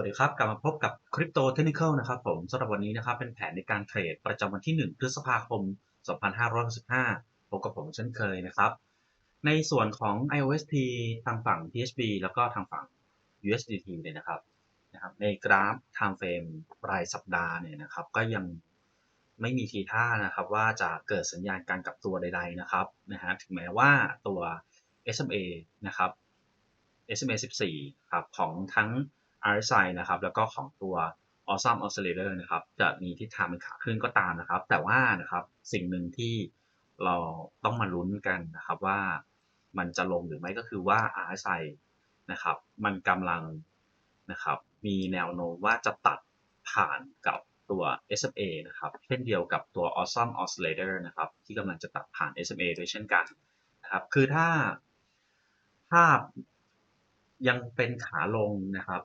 วัสดีครับ กลับมาพบกับ Crypto Technical นะครับผมสำหรับวันนี้นะครับเป็นแผนในการเทรดประจำวันที่ 1 พฤษภาคม 2565พบกับผมเช่นเคยนะครับ ในส่วนของ IOST ทางฝั่ง PHB แล้วก็ทางฝั่ง USDT เนี่ยนะครับนะครับ ในกราฟ Time Frame รายสัปดาห์เนี่ยนะครับ ก็ยังไม่มีทีท่านะครับ ว่าจะเกิดสัญญาณการกลับตัวใด ๆนะครับนะฮะถึงแม้ว่าตัว SMA นะครับ SMA 14 ครับของทั้ง RSI นะครับแล้วก็ของตัว Awesome Oscillator นะครับจะมีทิศทางเป็นขาขึ้นก็ตามนะครับ แต่ว่านะครับสิ่งหนึ่งที่เราต้องมาลุ้นกันนะครับว่ามันจะลงหรือไม่ก็คือว่า RSI นะครับมันกำลังนะครับมีแนวโน้มว่าจะตัดผ่านกับตัว SMA นะครับเช่นเดียวกับตัว Awesome Oscillator นะครับที่กำลังจะตัดผ่าน SMA ด้วยเช่นกันนะครับคือถ้าภาพยังเป็นขาลงนะครับ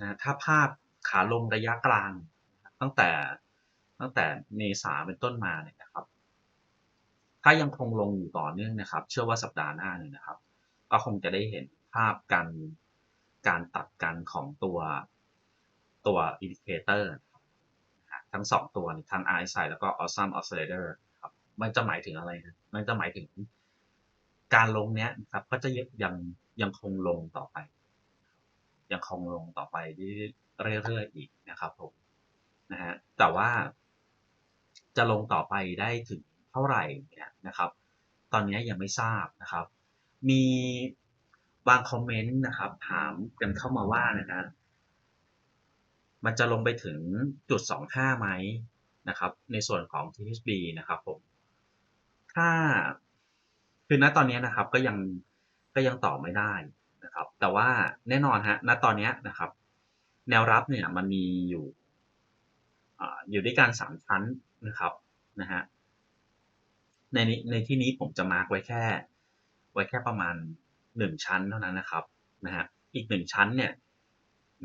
นะถ้าภาพขาลงระยะกลางตั้งแต่ตั้งแต่เมษาเป็นต้นมาเนี่ยนะครับ ถ้ายังคงลงอยู่ต่อเนื่องนะครับ เชื่อว่าสัปดาห์หน้าเนี่ยนะครับ ก็คงจะได้เห็นภาพการการตัดกันของตัวตัวอินดิเคเตอร์ทั้งสองตัวทั้ง RSI แล้วก็ Awesome Oscillator ครับมันจะหมายถึงอะไรนะมันจะหมายถึงการลงเนี้ยนะครับก็จะยังยังคงลงต่อไป ยังคงลงต่อไปเรื่อยๆอีกนะครับผมนะฮะแต่ว่า จะลงต่อไปได้ถึงเท่าไหร่เนี่ยนะครับ ตอนนี้ยังไม่ทราบนะครับ มีบางคอมเมนต์นะครับ ถามกันเข้ามาว่านะฮะมันจะลงไปถึงจุดสองห้าไหมนะครับ ในส่วนของ THB นะครับผมถ้าคือณตอนนี้นะครับก็ยังก็ยังตอบไม่ได้ นะครับ แต่ว่าแน่นอนฮะณตอนนี้นะครับ แนวรับเนี่ยมันมีอยู่อยู่ด้วยกันสามชั้นนะครับนะฮะในในที่นี้ผมจะมาร์กไว้แค่ ไว้แค่ประมาณหนึ่งชั้นเท่านั้นนะครับนะฮะอีกหนึ่งชั้นเนี่ย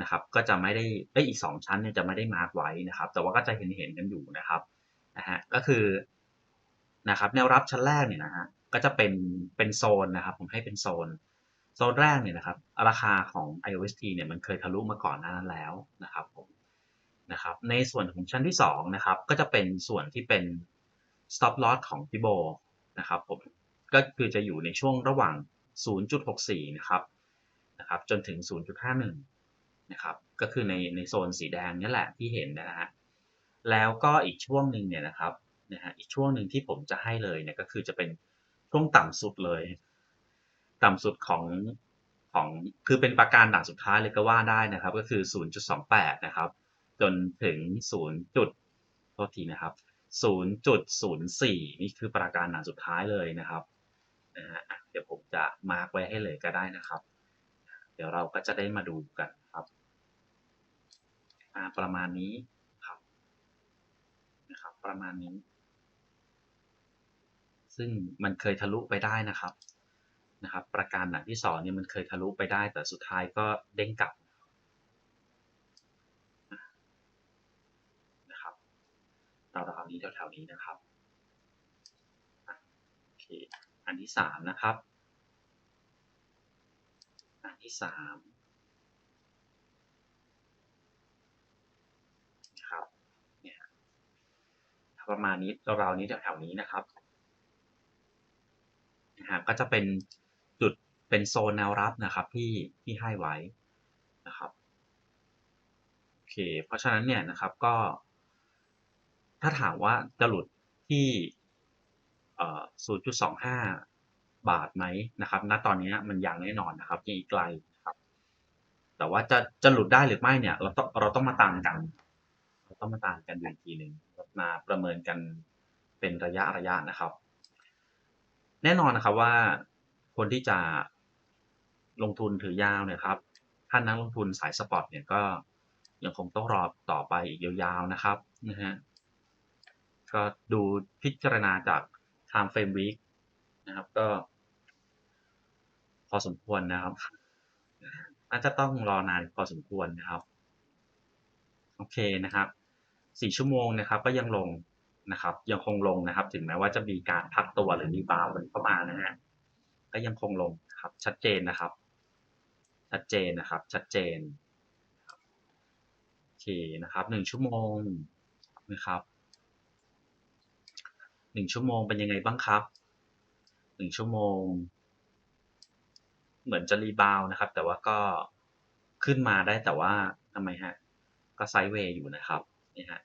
นะครับก็จะไม่ได้ไอ้อีกสองชั้นเนี่ยจะไม่ได้มาร์กไว้นะครับ แต่ว่าก็จะเห็นเห็นกันอยู่นะครับนะฮะก็คือนะครับแนวรับชั้นแรกเนี่ยนะฮะก็จะเป็นเป็นโซนนะครับ ผมให้เป็นโซน โซนแรกเนี่ยนะครับราคาของ IOST เนี่ยมันเคยทะลุมาก่อนหน้านั้นแล้วนะครับผมนะครับในส่วนของชั้นที่2นะครับก็จะเป็นส่วนที่เป็น stop loss ของพี่โบนะครับผมก็คือจะอยู่ในช่วงระหว่าง 0.64 นะครับนะครับจนถึง 0.51 นะครับก็คือในในโซนสีแดงนี่แหละที่เห็นนะฮะแล้วก็อีกช่วงหนึ่งเนี่ยนะครับนะฮะอีกช่วงหนึ่งที่ผมจะให้เลยเนี่ยก็คือจะเป็นช่วงต่ำสุดเลย ต่ำสุดของของคือเป็นประการด่านสุดท้ายเลยก็ว่าได้นะครับ ก็คือ 0.28 นะครับ จนถึง 0. จุดโทษทีนะครับ 0.04 นี่คือประการด่านสุดท้ายเลยนะครับนะฮะเดี๋ยวผมจะมาร์กไว้ให้เลยก็ได้นะครับ เดี๋ยวเราก็จะได้มาดูกันครับประมาณนี้ครับนะครับ ประมาณนี้ ซึ่งมันเคยทะลุไปได้นะครับ นะครับ ประการหนักที่สองนี่ยมันเคยทะลุไปได้ แต่สุดท้ายก็เด้งกลับนะครับเราเรานี้แถวๆนี้นะครับโอเคอันที่สามนะครับ อันที่สามนะครับเนี่ยประมาณนี้ราๆนี้แถวๆนี้นะครับะก็จะเป็น จุดเป็นโซนแนวรับนะครับที่ที่ให้ไว้นะครับโอเคเพราะฉะนั้นเนี่ยนะครับก็ ถ้าถามว่าจะหลุดที่ 0.25 บาทไหมนะครับณตอนนี้มันยังแน่นอนนะครับยังอีกไกลนะครับ แต่ว่าจะจะหลุดได้หรือไม่เนี่ย เราต้องเราต้องมาตามกันเราต้องมาตามกันอีกทีหนึ่งมาประเมินกันเป็นระยะระยะนะครับ แน่นอนนะครับว่า คนที่จะลงทุนถือยาวเนี่ยครับ ท่านนักลงทุนสายสปอร์ตเนี่ยก็ยังคงต้องรอต่อไปอีกยาวๆนะครับนะฮะก็ดูพิจารณาจาก time frame week นะครับ ก็ พอสมควรนะครับอาจจะต้องรอนานพอสมควรนะครับ โอเคนะครับสี่ชั่วโมงนะครับ ก็ยังลงนะครับ ยังคงลงนะครับ ถึงแม้ว่าจะมีการพักตัวหรือรีบาวด์เข้ามานะฮะ ก็ยังคงลงครับชัดเจนนะครับ ชัดเจนนะครับ ชัดเจนโอเคนะครับหนึ่งชั่วโมงนะครับหนึ่งชั่วโมงเป็นยังไงบ้างครับหนึ่งชั่วโมง เหมือนจะรีบาวนะครับ แต่ว่าก็ขึ้นมาได้แต่ว่าทำไมฮะ ก็ไซด์เวย์อยู่นะครับนี่ฮะ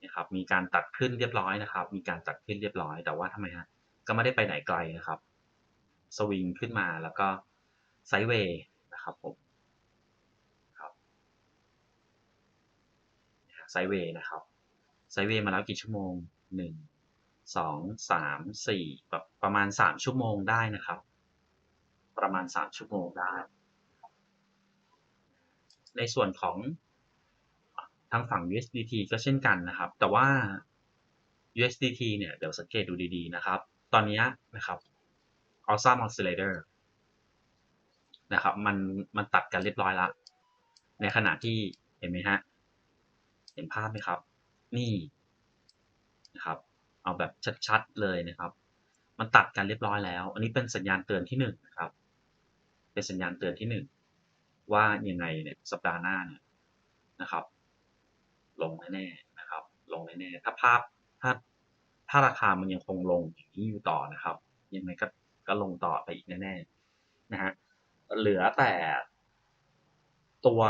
นี่ครับ มีการตัดขึ้นเรียบร้อยนะครับ มีการตัดขึ้นเรียบร้อย แต่ว่าทำไมฮะ ก็ไม่ได้ไปไหนไกลนะครับ สวิงขึ้นมาแล้วก็ไซด์เวย์นะครับผมครับไซด์เวย์นะครับไซด์เวย์มาแล้วกี่ชั่วโมงหนึ่งสองสามสี่แบบประมาณสามชั่วโมงได้นะครับ ประมาณสามชั่วโมงได้ ในส่วนของทางฝั่ง USDT ก็เช่นกันนะครับ แต่ว่า USDT เนี่ย เดี๋ยวสังเกตดูดีๆนะครับ ตอนนี้นะครับ Awesome Oscillator นะครับมันมันตัดกันเรียบร้อยแล้วในขณะที่เห็นไหมฮะ เห็นภาพไหมครับ นี่นะครับ เอาแบบชัดๆเลยนะครับ มันตัดกันเรียบร้อยแล้ว อันนี้เป็นสัญญาณเตือนที่หนึ่งนะครับ เป็นสัญญาณเตือนที่หนึ่งว่ายังไงเนี่ยสัปดาห์หน้าเนี่ยนะครับ ลงแน่ๆนะครับ ลงแน่ๆถ้าภาพถ้า ถ้าราคามันยังคงลงอย่างนี้อยู่ต่อนะครับ ยังไงก็ก็ลงต่อไปอีกแน่ๆนะฮะเหลือแต่ตัว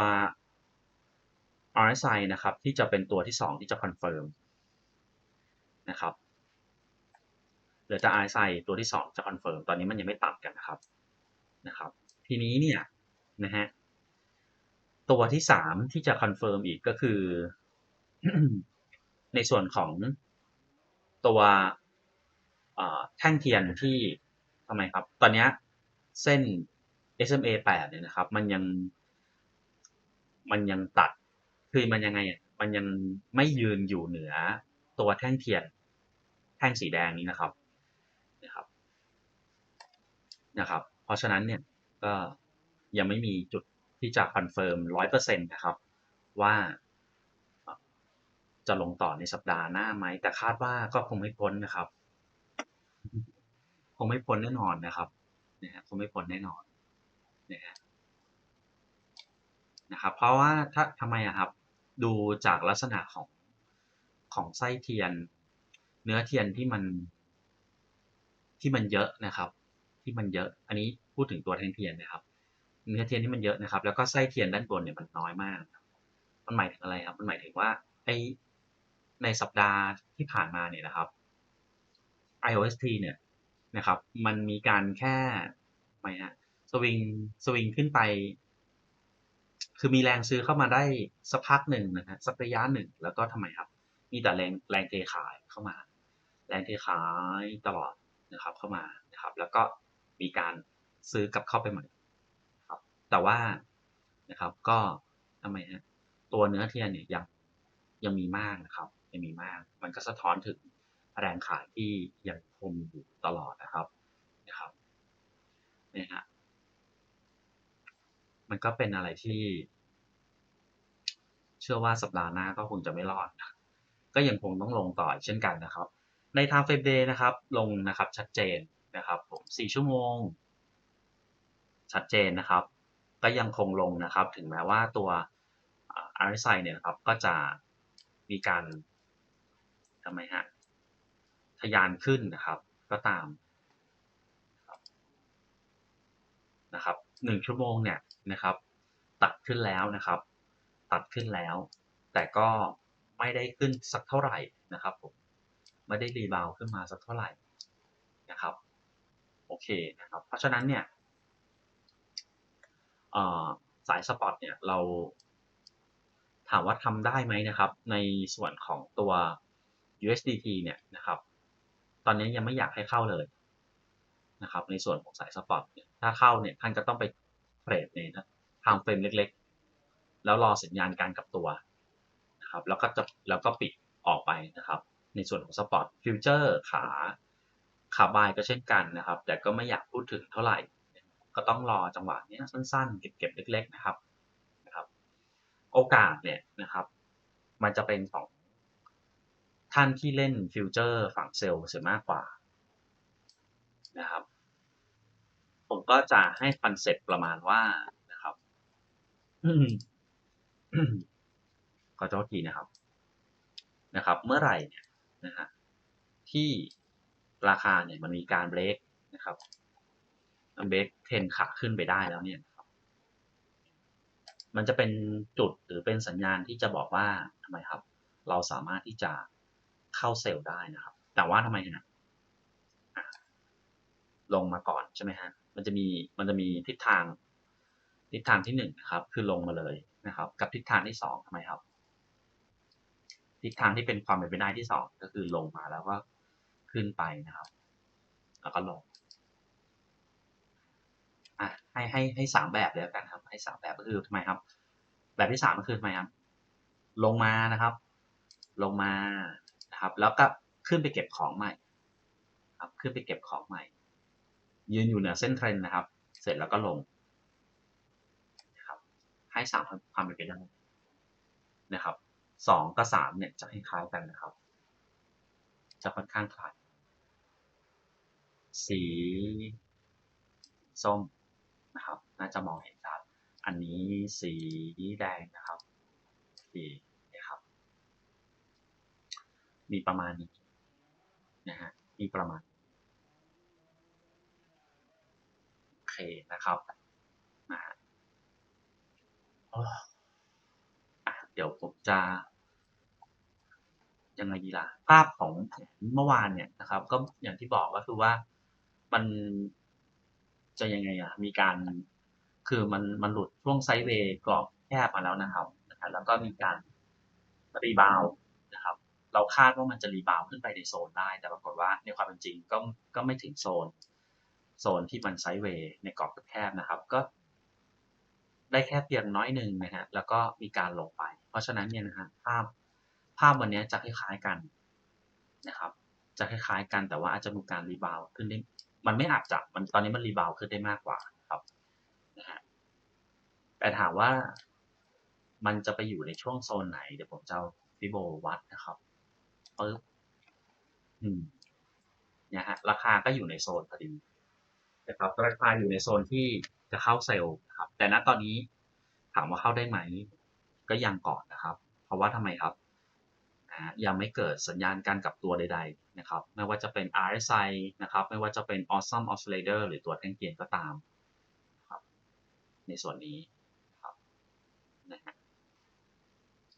RSI นะครับ ที่จะเป็นตัวที่ 2 ที่จะคอนเฟิร์มนะครับเหลือแต่ RSI ตัวที่ 2 จะคอนเฟิร์มตอนนี้มันยังไม่ตัดกันนะครับนะครับ ทีนี้เนี่ยนะฮะตัวที่ 3 ที่จะคอนเฟิร์มอีกก็คือ ในส่วนของ ตัวแท่งเทียนที่ทำไมครับ ตอนนี้เส้น SMA 8เนี่ยนะครับ มันยัง มันยังตัด คือมันยังไงอะมันยังไม่ยืนอยู่เหนือตัวแท่งเทียน แท่งสีแดงนี้นะครับ นะครับ นะครับ เพราะฉะนั้นเนี่ย ก็ยังไม่มีจุดที่จะคอนเฟิร์มร้อยเปอร์เซ็นต์นะครับ ว่า จะลงต่อในสัปดาห์หน้าไหม แต่คาดว่าก็คงไม่พ้นนะครับ คงไม่พ้นแน่นอนนะครับนะฮะคงไม่พ้นแน่นอนนะฮะนะครับ เพราะว่าถ้าทำไมอะครับ ดูจากลักษณะของของไส้เทียน เนื้อเทียนที่มัน ที่มันเยอะนะครับ ที่มันเยอะ อันนี้พูดถึงตัวแทงเทียนนะครับ เนื้อเทียนที่มันเยอะนะครับ แล้วก็ไส้เทียนด้านบนเนี่ยมันน้อยมากมันหมายถึงอะไรครับ มันหมายถึงว่าไอ ในสัปดาห์ที่ผ่านมาเนี่ยนะครับ IOST เนี่ยนะครับ มันมีการแค่ไม่ฮะสวิงสวิงขึ้นไป คือมีแรงซื้อเข้ามาได้สักพักหนึ่งนะฮะสักระยะหนึ่งแล้วก็ทำไมครับ มีแต่แรงแรงเทขายเข้ามา แรงเทขายตลอดนะครับเข้ามานะครับ แล้วก็มีการซื้อกลับเข้าไปใหม่ครับ แต่ว่านะครับก็ทำไมฮะตัวเนื้อเทียนเนี่ยยังยังมีมากนะครับ ยังมีมาก มันก็สะท้อนถึงแรงขายที่ยังคงอยู่ตลอดนะครับนะครับนี่ฮะมันก็เป็นอะไรที่ เชื่อว่าสัปดาห์หน้าก็คงจะไม่รอด ก็ยังคงต้องลงต่อเช่นกันนะครับ ในทางเฟ m เดย์นะครับ ลงนะครับชัดเจนนะครับ ผมสี่ชั่วโมง ชัดเจนนะครับ ก็ยังคงลงนะครับ ถึงแม้ว่าตัว RSI เนี่ยครับก็จะมีการ ทำไมฮะทยานขึ้นนะครับ ก็ตามนะครับหนึ่งชั่วโมงเนี่ยนะครับ ตัดขึ้นแล้วนะครับ ตัดขึ้นแล้ว แต่ก็ไม่ได้ขึ้นสักเท่าไหร่นะครับผมไม่ได้รีบาวขึ้นมาสักเท่าไหร่นะครับโอเคนะครับ เพราะฉะนั้นเนี่ยสายสปอตเนี่ยเราถามว่าทำได้ไหมนะครับ ในส่วนของตัว USDT เนี่ยนะครับ ตอนนี้ยังไม่อยากให้เข้าเลยนะครับ ในส่วนของสายสปอร์ตเนี่ยถ้าเข้าเนี่ยท่านก็ต้องไปเทรดในทางเฟรมเล็กๆ แล้วรอสัญญาณการกลับตัวนะครับแล้วก็จะแล้วก็ปิดออกไปนะครับ ในส่วนของสปอร์ตฟิวเจอร์ขาขาบายก็เช่นกันนะครับ แต่ก็ไม่อยากพูดถึงเท่าไหร่ ก็ต้องรอจังหวะนี้สั้นๆ เก็บๆเล็ก ๆ นะครับนะครับ โอกาสเนี่ยนะครับ มันจะเป็นของ ท่านที่เล่นฟิวเจอร์ฝั่งเซลล์เสียมากกว่านะครับ ผมก็จะให้คอนเซ็ปต์ประมาณว่านะครับขอโทษทีนะครับ นะครับ เมื่อไหร่เนี่ยนะฮะที่ราคาเนี่ยมันมีการเบรกนะครับเบรกเทนขาขึ้นไปได้แล้วเนี่ยมันจะเป็นจุดหรือเป็นสัญญาณที่จะบอกว่าทำไมครับ เราสามารถที่จะ เข้าเซลล์ได้นะครับ แต่ว่าทำไมนะอะลงมาก่อนใช่ไหมฮะ มันจะมีมันจะมีทิศทางทิศทางที่หนึ่งนะครับ คือลงมาเลยนะครับ กับทิศทางที่สองทำไมครับ ทิศทางที่เป็นความเป็นไปได้ที่สองก็คือลงมาแล้วก็ขึ้นไปนะครับ แล้วก็ลงอะให้ให้ให้สามแบบเลยแล้วกันครับ ให้สามแบบก็คือทำไมครับ แบบที่สามก็คือทำไมครับ ลงมานะครับ ลงมา นะครับ แล้วก็ขึ้นไปเก็บของใหม่ครับขึ้นไปเก็บของใหม่ ยืนอยู่เหนือเส้นเทรนนะครับ เสร็จแล้วก็ลงนะครับให้สามความเป็นไปได้นะครับสองกับสามเนี่ยจะคล้ายกันนะครับ จะค่อนข้างคล้ายสีส้มนะครับ น่าจะมองเห็นชัดอันนี้สีแดงนะครับสี มีประมาณนี้นะฮะมีประมาณโอเคนะครับนะฮะเดี๋ยวผมจะยังไงดีล่ะ ภาพของแผนเมื่อวานเนี่ยนะครับ ก็อย่างที่บอกก็คือว่ามันจะยังไงอะ มีการคือมันมันหลุดช่วงไซด์เวย์กรอบแคบมาแล้วนะครับ แล้วก็มีการรีบาว เราคาดว่ามันจะรีบาวขึ้นไปในโซนได้ แต่ปรากฏว่าในความเป็นจริงก็ก็ไม่ถึงโซน โซนที่มันไซด์เวย์ในกรอบแคบนะครับ ก็ ได้แค่เพียงน้อยหนึ่งนะฮะแล้วก็มีการลงไป เพราะฉะนั้นเนี่ยนะฮะภาพภาพวันนี้จะคล้ายๆกันนะครับ จะคล้ายๆกันแต่ว่าอาจจะมีการรีบาวขึ้นได้มันไม่อาจจะมันตอนนี้มันรีบาวขึ้นได้มากกว่าครับนะฮะแต่ถามว่ามันจะไปอยู่ในช่วงโซนไหน เดี๋ยวผมจะฟิโบวัดนะครับ ปึ๊บอืมเนี่ยฮะราคาก็อยู่ในโซนพอดีนะครับราคาอยู่ในโซนที่จะเข้าเซลล์ครับ แต่ณตอนนี้ถามว่าเข้าได้ไหม ก็ยังก่อนนะครับ เพราะว่าทำไมครับยังไม่เกิดสัญญาณการกลับตัวใดๆนะครับ ไม่ว่าจะเป็น RSI นะครับ ไม่ว่าจะเป็น Awesome Oscillator หรือตัวแท่งเกียนก็ตามครับ ในส่วนนี้ครับนะฮะ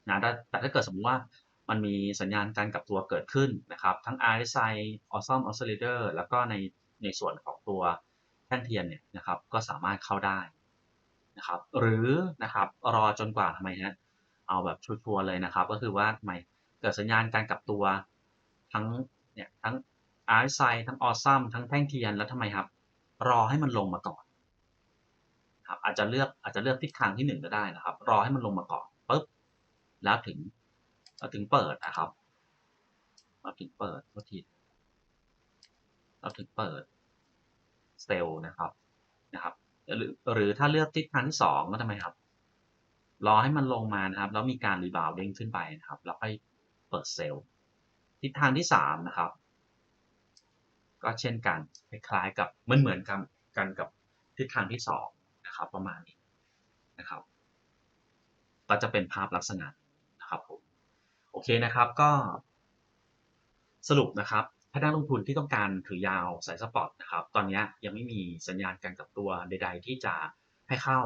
นะแต่ถ้าเกิดสมมติว่า มันมีสัญญาณการกลับตัวเกิดขึ้นนะครับ ทั้ง RSI Awesome Oscillator แล้วก็ในในส่วนของตัวแท่งเทียนเนี่ยนะครับก็สามารถเข้าได้นะครับ หรือนะครับรอจนกว่าทำไมฮะเอาแบบชัวร์เลยนะครับ ก็คือว่าทำไมเกิดสัญญาณการกลับตัวทั้งเนี่ยทั้ง RSI ทั้ง Awesome ทั้งแท่งเทียนแล้วทำไมครับ รอให้มันลงมาก่อนครับอาจจะเลือกอาจจะเลือกทิศทางที่หนึ่งก็ได้นะครับ รอให้มันลงมาก่อนปุ๊บแล้วถึง เราถึงเปิดนะครับ เราถึงเปิดโทษทีเราถึงเปิดเซลล์นะครับนะครับหรือหรือถ้าเลือกทิศทางที่สองก็ทำไมครับ รอให้มันลงมานะครับ แล้วมีการรีบาวเด้งขึ้นไปนะครับ แล้วค่อยเปิดเซลล์ทิศทางที่สามนะครับ ก็เช่นกันคล้ายๆกับมันเหมือนกันกันกับทิศทางที่สองนะครับ ประมาณนี้นะครับ ก็จะเป็นภาพลักษณะนะครับผม โอเคนะครับก็สรุปนะครับถ้านักลงทุนที่ต้องการถือยาวสายสปอร์ตนะครับตอนนี้ยังไม่มีสัญญาณการกลับตัวใด ๆ ที่จะให้เข้า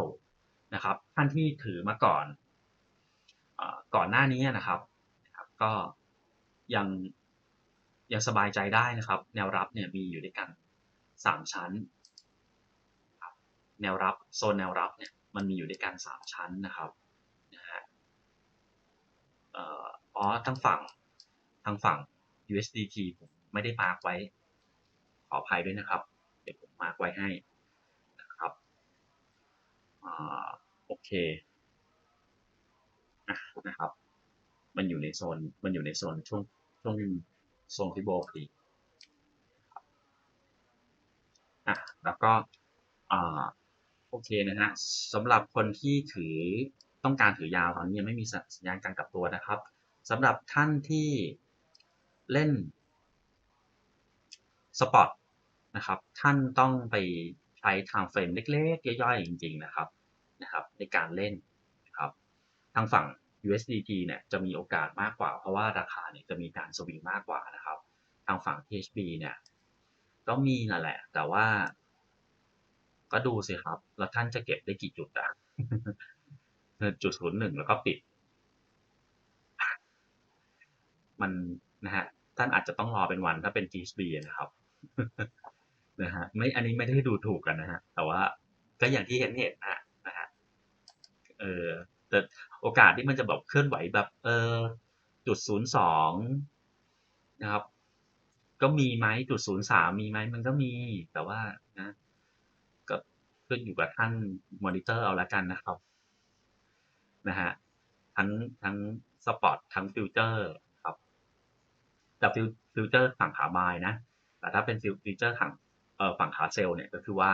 นะครับท่านที่ถือมาก่อนอก่อนหน้านี้นะครับก็ยังยังสบายใจได้นะครับ แนวรับเนี่ยมีอยู่ด้วยกันสามชั้น แนวรับโซนแนวรับเนี่ยมันมีอยู่ด้วยกันสามชั้นนะครับนะฮะ อ๋อทั้งฝั่งทางฝั่ง USDT ผมไม่ได้มาร์กไว้ ขออภัยด้วยนะครับ เดี๋ยวผมมาร์กไว้ให้นะครับอ่าโอเคนะครับ มันอยู่ในโซน มันอยู่ในโซนช่วงช่วงโซนฟิโบพอดีอะแล้วก็อ่าโอเคนะฮะสำหรับคนที่ถือต้องการถือยาวตอนนี้ยังไม่มีสัญญาณการกลับตัวนะครับ สำหรับท่านที่เล่นสปอตนะครับ ท่านต้องไปใช้ time frame เล็กๆ ย่อยๆ จริง ๆ นะครับนะครับ ในการเล่นนะครับทางฝั่ง USDT เนี่ยจะมีโอกาสมากกว่า เพราะว่าราคาเนี่ยจะมีการสวิงมากกว่านะครับ ทางฝั่ง THB เนี่ยก็มีนั่นแหละ แต่ว่า ก็ดูสิครับ แล้วท่านจะเก็บได้กี่จุดอะจุดศูนย์หนึ่งแล้วก็ปิด มันนะฮะท่านอาจจะต้องรอเป็นวันถ้าเป็น THB นะครับนะฮะไม่อันนี้ไม่ได้ดูถูกกันนะฮะแต่ว่าก็อย่างที่เห็นเห็นนะนะฮะเออแต่โอกาสที่มันจะแบบเคลื่อนไหวแบบเออจุดศูนย์สองนะครับ ก็มีไหมจุดศูนย์สามมีไหมมันก็มีแต่ว่านะก็ขึ้นอยู่กับท่านมอนิเตอร์เอาละกันนะครับนะฮะทั้งทั้งสปอร์ตทั้งฟิวเจอร์ แต่ฟิวเจอร์ฝั่งขาบายนะ แต่ถ้าเป็นฟิวเจอร์ฝั่งฝั่งขาเซลล์เนี่ยก็คือว่า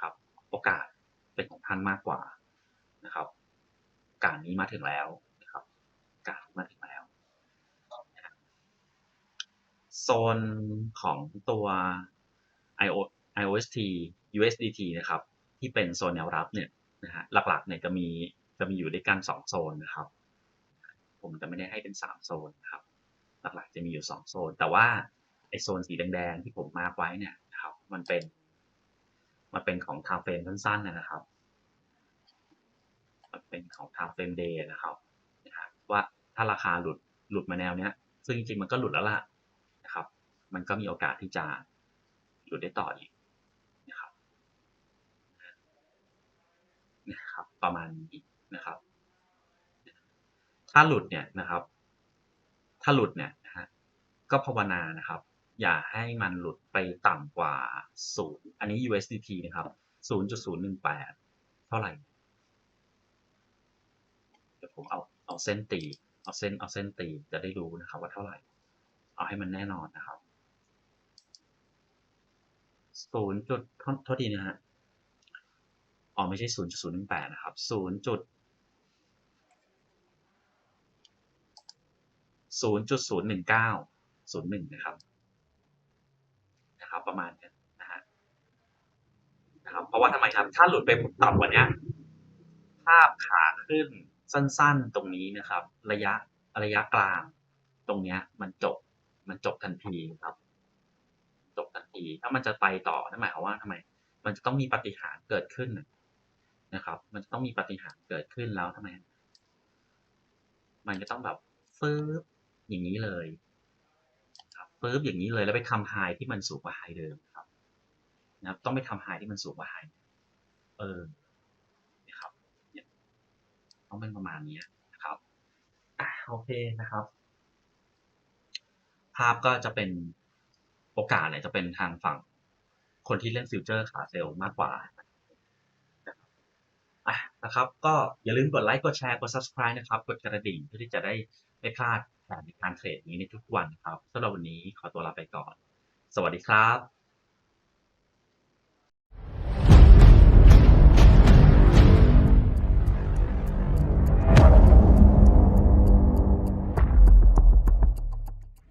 ครับโอกาสเป็นของท่านมากกว่านะครับ การนี้มาถึงแล้วนะครับ การมาถึงแล้วโซนของตัว IO IOST USDT นะครับ ที่เป็นโซนแนวรับเนี่ยนะฮะหลักๆเนี่ยจะมีจะมีอยู่ด้วยกันสองโซนนะครับ ผมจะไม่ได้ให้เป็นสามโซนนะครับ หลักๆจะมีอยู่สองโซน แต่ว่าไอโซนสีแดงๆที่ผมมาร์กไว้เนี่ยนะครับ มันเป็น มันเป็นของ time frame สั้นๆนะครับ มันเป็นของ time frame day นะครับนะฮะว่าถ้าราคาหลุดหลุดมาแนวเนี้ย ซึ่งจริงๆมันก็หลุดแล้วล่ะนะครับ มันก็มีโอกาสที่จะหลุดได้ต่ออีกนะครับนะครับ ประมาณนี้นะครับ ถ้าหลุดเนี่ยนะครับ ถ้าหลุดเนี่ย ก็ภาวนานะครับ อย่าให้มันหลุดไปต่ำกว่าศูนย์อันนี้ USDT นะครับศูนย์จุดศูนย์หนึ่งแปดเท่าไหร่ เดี๋ยวผมเอาเอาเส้นตี เอาเส้นเอาเส้นตีจะได้รู้นะครับว่าเท่าไหร่ เอาให้มันแน่นอนนะครับศูนย์จุดโทษทีนะฮะ อ๋อไม่ใช่ศูนย์จุดศูนย์หนึ่งแปดนะครับศูนย์จุดศูนย์จุดศูนย์หนึ่งเก้า ศูนย์หนึ่งนะครับนะครับ ประมาณนี้นะฮะนะครับ เพราะว่าทำไมครับ ถ้าหลุดไปต่ำกว่านี้ภาพขาขึ้นสั้นๆตรงนี้นะครับ ระยะระยะกลาง ตรงเนี้ย มันจบมันจบทันทีครับ จบทันที ถ้ามันจะไปต่อนั่นหมายความว่าทำไม มันจะต้องมีปฏิหารเกิดขึ้นนะครับ มันจะต้องมีปฏิหารเกิดขึ้นแล้วทำไม มันจะต้องแบบฟืบอย่างนี้เลย ครับอย่างนี้เลยแล้วไปทำไฮที่มันสูงกว่าไฮเดิมครับนะครับต้องไปทำไฮที่มันสูงกว่าไฮเออนะครับเนี่ยต้องเป็นประมาณนี้นะครับอะโอเคนะครับ ภาพก็จะเป็นโอกาสเนี่ยจะเป็นทางฝั่งคนที่เล่นฟิวเจอร์ขาเซลมากกว่าอะนะครับ ก็อย่าลืมกดไลค์กดแชร์กด subscribe นะครับ กดกระดิ่งเพื่อที่จะได้ไม่พลาด แผนในการเทรดนี้ในทุกวันครับสำหรับวันนี้ขอตัวลาไปก่อน สวัสดีครับ